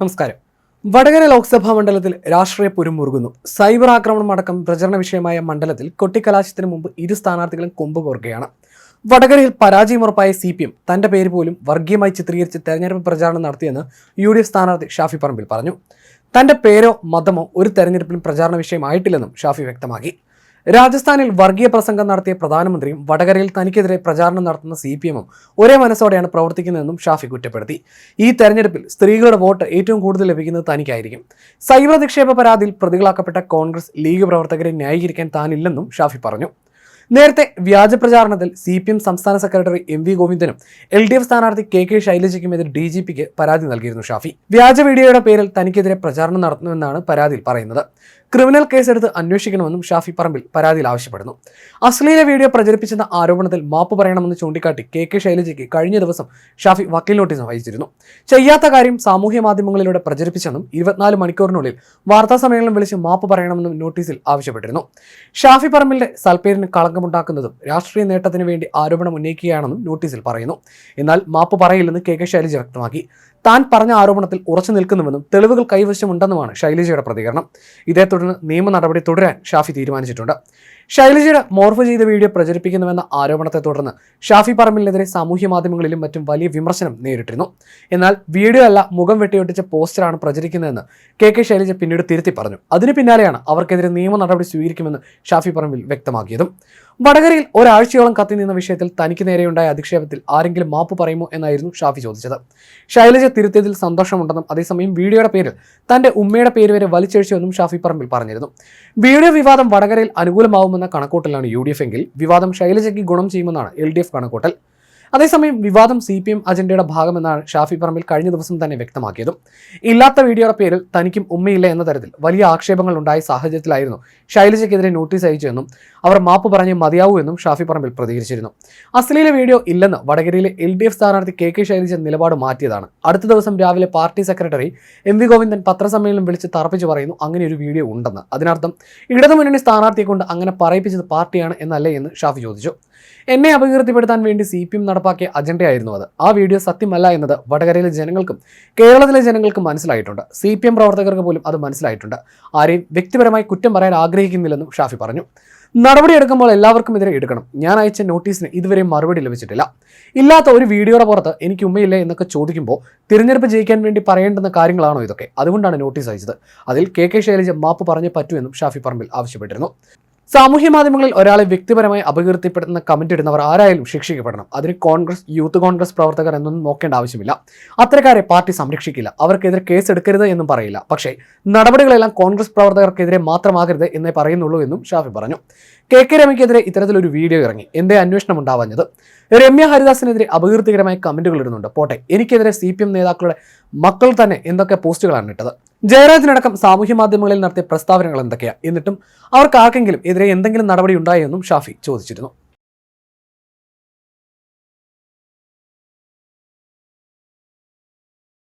നമസ്കാരം. വടകര ലോക്സഭാ മണ്ഡലത്തിൽ രാഷ്ട്രീയ പുരുമുറുകുന്നു സൈബർ ആക്രമണം അടക്കം പ്രചരണ വിഷയമായ മണ്ഡലത്തിൽ കൊട്ടിക്കലാശത്തിന് മുമ്പ് ഇരു സ്ഥാനാർത്ഥികളും കൊമ്പ് കോർക്കുകയാണ്. വടകരയിൽ പരാജയമുറപ്പായ സി പി എം തന്റെ പേര് പോലും വർഗീയമായി ചിത്രീകരിച്ച് തെരഞ്ഞെടുപ്പ് പ്രചാരണം നടത്തിയെന്ന് യു ഡി എഫ് സ്ഥാനാർത്ഥി ഷാഫി പറമ്പിൽ പറഞ്ഞു. തന്റെ പേരോ മതമോ ഒരു തെരഞ്ഞെടുപ്പിലും പ്രചാരണ വിഷയമായിട്ടില്ലെന്നും ഷാഫി വ്യക്തമാക്കി. രാജസ്ഥാനിൽ വർഗീയ പ്രസംഗം നടത്തിയ പ്രധാനമന്ത്രിയും വടകരയിൽ തനിക്കെതിരെ പ്രചാരണം നടത്തുന്ന സി പി എമ്മും ഒരേ മനസ്സോടെയാണ് പ്രവർത്തിക്കുന്നതെന്നും ഷാഫി കുറ്റപ്പെടുത്തി. ഈ തെരഞ്ഞെടുപ്പിൽ സ്ത്രീകളുടെ വോട്ട് ഏറ്റവും കൂടുതൽ ലഭിക്കുന്നത് തനിക്കായിരിക്കും. സൈബർ നിക്ഷേപ പരാതിയിൽ പ്രതികളാക്കപ്പെട്ട കോൺഗ്രസ് ലീഗ് പ്രവർത്തകരെ ന്യായീകരിക്കാൻ താനില്ലെന്നും ഷാഫി പറഞ്ഞു. നേരത്തെ വ്യാജ പ്രചാരണത്തിൽ സി പി എം സംസ്ഥാന സെക്രട്ടറി എം വി ഗോവിന്ദനും എൽ ഡി എഫ് സ്ഥാനാർത്ഥി കെ കെ ശൈലജയ്ക്കുമെതിരെ ഡി ജി പിക്ക് പരാതി നൽകിയിരുന്നു ഷാഫി. വ്യാജ വീഡിയോയുടെ പേരിൽ തനിക്കെതിരെ പ്രചാരണം നടത്തുന്നുവെന്നാണ് പരാതിയിൽ പറയുന്നത്. ക്രിമിനൽ കേസെടുത്ത് അന്വേഷിക്കണമെന്നും ഷാഫി പറമ്പിൽ പരാതിയിൽ ആവശ്യപ്പെടുന്നു. അശ്ലീല വീഡിയോ പ്രചരിപ്പിച്ചെന്ന ആരോപണത്തിൽ മാപ്പ് പറയണമെന്ന് ചൂണ്ടിക്കാട്ടി കെ കെ ശൈലജയ്ക്ക് കഴിഞ്ഞ ദിവസം ഷാഫി വക്കീൽ നോട്ടീസ് അയച്ചിരുന്നു ചെയ്യാത്ത കാര്യം സാമൂഹ്യ മാധ്യമങ്ങളിലൂടെ പ്രചരിപ്പിച്ചെന്നും ഇരുപത്തിനാല് മണിക്കൂറിനുള്ളിൽ വാർത്താ സമ്മേളനം വിളിച്ച് മാപ്പ് പറയണമെന്നും നോട്ടീസിൽ ആവശ്യപ്പെട്ടിരുന്നു. ഷാഫി പറമ്പിലിന്റെ സൽപ്പേരിന് കളങ്കമുണ്ടാക്കുന്നതും രാഷ്ട്രീയ നേട്ടത്തിന് വേണ്ടി ആരോപണം ഉന്നയിക്കുകയാണെന്നും നോട്ടീസിൽ പറയുന്നു. എന്നാൽ മാപ്പ് പറയില്ലെന്ന് കെ കെ ശൈലജ വ്യക്തമാക്കി. താൻ പറഞ്ഞ ആരോപണത്തിൽ ഉറച്ചു നിൽക്കുന്നുവെന്നും തെളിവുകൾ കൈവശമുണ്ടെന്നുമാണ് ശൈലജയുടെ പ്രതികരണം. ഇതേ തുടർന്ന് നിയമ നടപടി തുടരാൻ ഷാഫി തീരുമാനിച്ചിട്ടുണ്ട്. ശൈലജയുടെ മോർഫ് ചെയ്ത വീഡിയോ പ്രചരിപ്പിക്കുന്നുവെന്ന ആരോപണത്തെ തുടർന്ന് ഷാഫി പറമ്പിലിനെതിരെ സാമൂഹ്യ മാധ്യമങ്ങളിലും മറ്റും വലിയ വിമർശനം നേരിട്ടിരുന്നു. എന്നാൽ വീഡിയോ അല്ല മുഖം വെട്ടിയൊട്ടിച്ച പോസ്റ്ററാണ് പ്രചരിക്കുന്നതെന്ന് കെ കെ ശൈലജ പിന്നീട് തിരുത്തി പറഞ്ഞു. അതിന് പിന്നാലെയാണ് അവർക്കെതിരെ നിയമ നടപടി സ്വീകരിക്കുമെന്ന് ഷാഫി പറമ്പിൽ വ്യക്തമാക്കിയതും. വടകരയിൽ ഒരാഴ്ചയോളം കത്തി നിന്ന വിഷയത്തിൽ തനിക്ക് നേരെയുണ്ടായ അധിക്ഷേപത്തിൽ ആരെങ്കിലും മാപ്പ് പറയുമോ എന്നായിരുന്നു ഷാഫി ചോദിച്ചത്. ശൈലജ തിരുത്തിയതിൽ സന്തോഷമുണ്ടെന്നും അതേസമയം വീഡിയോയുടെ പേരിൽ തന്റെ ഉമ്മയുടെ പേര് വരെ വലിച്ചഴിച്ചുവെന്നും ഷാഫി പറമ്പിൽ പറഞ്ഞിരുന്നു. വീഡിയോ വിവാദം വടകരയിൽ അനുകൂലമാവുമെന്ന കണക്കൂട്ടലാണ് യു ഡി എഫ് എങ്കിൽ വിവാദം ശൈലജയ്ക്ക് ഗുണം ചെയ്യുമെന്നാണ് എൽ ഡി എഫ് കണക്കൂട്ടൽ. അതേസമയം വിവാദം സി പി എം അജണ്ടയുടെ ഭാഗമെന്നാണ് ഷാഫി പറമ്പിൽ കഴിഞ്ഞ ദിവസം തന്നെ വ്യക്തമാക്കിയതും. ഇല്ലാത്ത വീഡിയോയുടെ പേരിൽ തനിക്കും ഉമ്മയില്ല എന്ന തരത്തിൽ വലിയ ആക്ഷേപങ്ങൾ ഉണ്ടായ സാഹചര്യത്തിലായിരുന്നു ശൈലജയ്ക്കെതിരെ നോട്ടീസ് അയച്ചുവെന്നും അവർ മാപ്പ് പറഞ്ഞ് മതിയാവൂ എന്നും ഷാഫി പറമ്പിൽ പ്രതികരിച്ചിരുന്നു. അശ്ലീല വീഡിയോ ഇല്ലെന്ന് വടകരയിലെ എൽ ഡി എഫ് സ്ഥാനാർത്ഥി കെ കെ ശൈലജ നിലപാട് മാറ്റിയതാണ്. അടുത്ത ദിവസം രാവിലെ party secretary M V Govindan പത്രസമ്മേളനം വിളിച്ച് തറപ്പിച്ച് പറയുന്നു അങ്ങനെ ഒരു വീഡിയോ ഉണ്ടെന്ന്. അതിനർത്ഥം ഇടതുമുന്നണി സ്ഥാനാർത്ഥിയെ കൊണ്ട് അങ്ങനെ പറയിപ്പിച്ചത് പാർട്ടിയാണ് എന്നല്ലേ എന്ന് ഷാഫി ചോദിച്ചു. എന്നെ അപകീർത്തിപ്പെടുത്താൻ വേണ്ടി സി പി എം നടപ്പാക്കിയ അജണ്ടയായിരുന്നു അത്. ആ വീഡിയോ സത്യമല്ല എന്നത് വടകരയിലെ ജനങ്ങൾക്കും കേരളത്തിലെ ജനങ്ങൾക്കും മനസ്സിലായിട്ടുണ്ട്. സി പി എം പ്രവർത്തകർക്ക് പോലും അത് മനസ്സിലായിട്ടുണ്ട്. ആരെയും വ്യക്തിപരമായി കുറ്റം പറയാൻ ആഗ്രഹിക്കുന്നില്ലെന്നും ഷാഫി പറഞ്ഞു. നടപടിയെടുക്കുമ്പോൾ എല്ലാവർക്കും എതിരെ എടുക്കണം. ഞാൻ അയച്ച നോട്ടീസിന് ഇതുവരെ മറുപടി ലഭിച്ചിട്ടില്ല. ഇല്ലാത്ത ഒരു വീഡിയോയുടെ പുറത്ത് എനിക്ക് ഉമ്മയില്ല എന്നൊക്കെ ചോദിക്കുമ്പോൾ തിരഞ്ഞെടുപ്പ് ജയിക്കാൻ വേണ്ടി പറയേണ്ടുന്ന കാര്യങ്ങളാണോ ഇതൊക്കെ? അതുകൊണ്ടാണ് നോട്ടീസ് അയച്ചത്. അതിൽ കെ കെ ശൈലജ മാപ്പ് പറഞ്ഞേ പറ്റൂ എന്നും ഷാഫി പറമ്പിൽ ആവശ്യപ്പെട്ടിരുന്നു. സാമൂഹ്യ മാധ്യമങ്ങളിൽ ഒരാളെ വ്യക്തിപരമായി അപകീർത്തിപ്പെടുത്തുന്ന കമന്റ് ഇടുന്നവർ ആരായാലും ശിക്ഷിക്കപ്പെടണം. അതിന് കോൺഗ്രസ് യൂത്ത് കോൺഗ്രസ് പ്രവർത്തകർ എന്നൊന്നും നോക്കേണ്ട ആവശ്യമില്ല. അത്തരക്കാരെ പാർട്ടി സംരക്ഷിക്കില്ല. അവർക്കെതിരെ കേസ് എടുക്കരുത് എന്നും പറയില്ല. പക്ഷേ നടപടികളെല്ലാം കോൺഗ്രസ് പ്രവർത്തകർക്കെതിരെ മാത്രമാകരുത് എന്നേ പറയുന്നുള്ളൂ എന്നും ഷാഫി പറഞ്ഞു. കെ കെ രമയ്ക്കെതിരെ ഇത്തരത്തിലൊരു വീഡിയോ ഇറങ്ങി. എന്തേ അന്വേഷണം ഉണ്ടാവാഞ്ഞത്? രമ്യ ഹരിദാസിനെതിരെ അപകീർത്തികരമായ കമന്റുകൾ ഇടുന്നുണ്ട്. പോട്ടെ എനിക്കെതിരെ സി പി എം നേതാക്കളുടെ മക്കൾ തന്നെ എന്തൊക്കെ പോസ്റ്റുകളാണ് ഇട്ടത്? ജയരാജനടക്കം സാമൂഹ്യ മാധ്യമങ്ങളിൽ നടത്തിയ പ്രസ്താവനകൾ എന്തൊക്കെയാണ് എന്നിട്ടും അവർക്ക് ആർക്കെങ്കിലും എതിരെ എന്തെങ്കിലും നടപടി ഉണ്ടായെന്നും ഷാഫി ചോദിച്ചിരുന്നു.